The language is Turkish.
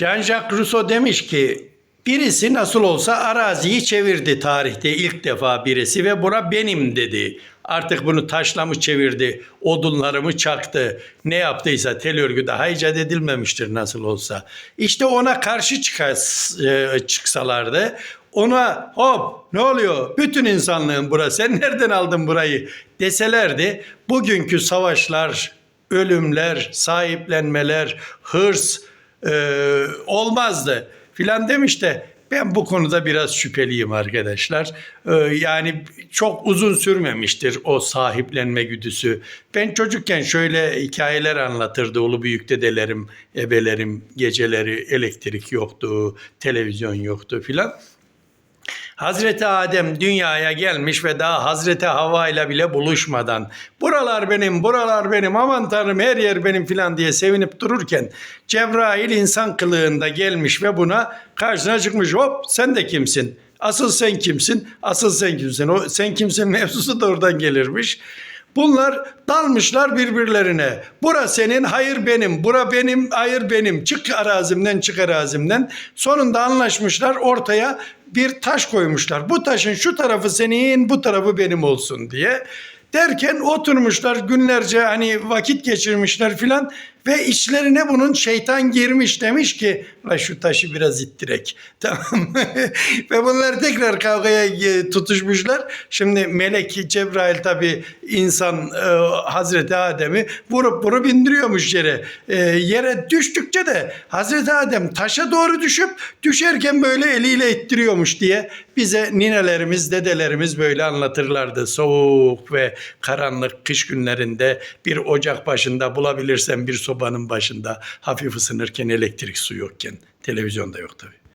Jean-Jacques Rousseau demiş ki birisi nasıl olsa araziyi çevirdi tarihte ilk defa birisi ve bura benim dedi. Artık bunu taşlamış çevirdi, odunlarımı çaktı. Ne yaptıysa tel örgü daha icat edilmemiştir nasıl olsa. İşte ona karşı çıkas, e, çıksalardı ona hop ne oluyor bütün insanlığın burası sen nereden aldın burayı deselerdi bugünkü savaşlar ölümler, sahiplenmeler, hırs e, olmazdı filan demiş de ben bu konuda biraz şüpheliyim arkadaşlar. E, yani çok uzun sürmemiştir o sahiplenme güdüsü. Ben çocukken şöyle hikayeler anlatırdı ulu büyük dedelerim, ebelerim geceleri elektrik yoktu, televizyon yoktu filan. Hazreti Adem dünyaya gelmiş ve daha Hazreti Havva ile bile buluşmadan buralar benim, buralar benim, aman tanrım her yer benim filan diye sevinip dururken Cebrail insan kılığında gelmiş ve buna karşısına çıkmış. Hop sen de kimsin? Asıl sen kimsin? Asıl sen kimsin? O sen kimsin mevzusu da oradan gelirmiş. Bunlar dalmışlar birbirlerine. Bura senin, hayır benim. Bura benim, hayır benim. Çık arazimden, çık arazimden. Sonunda anlaşmışlar. Ortaya bir taş koymuşlar. Bu taşın şu tarafı senin, bu tarafı benim olsun diye. Derken oturmuşlar günlerce hani vakit geçirmişler filan ve içlerine bunun şeytan girmiş demiş ki la şu taşı biraz ittirek. Tamam ve bunlar tekrar kavgaya e, tutuşmuşlar. Şimdi melek Cebrail tabi insan e, Hazreti Adem'i vurup vurup indiriyormuş yere. E, yere düştükçe de Hazreti Adem taşa doğru düşüp düşerken böyle eliyle ittiriyormuş diye bize ninelerimiz, dedelerimiz böyle anlatırlardı. Soğuk ve karanlık kış günlerinde bir ocak başında bulabilirsen bir sobanın başında hafif ısınırken elektrik su yokken televizyonda yok tabii.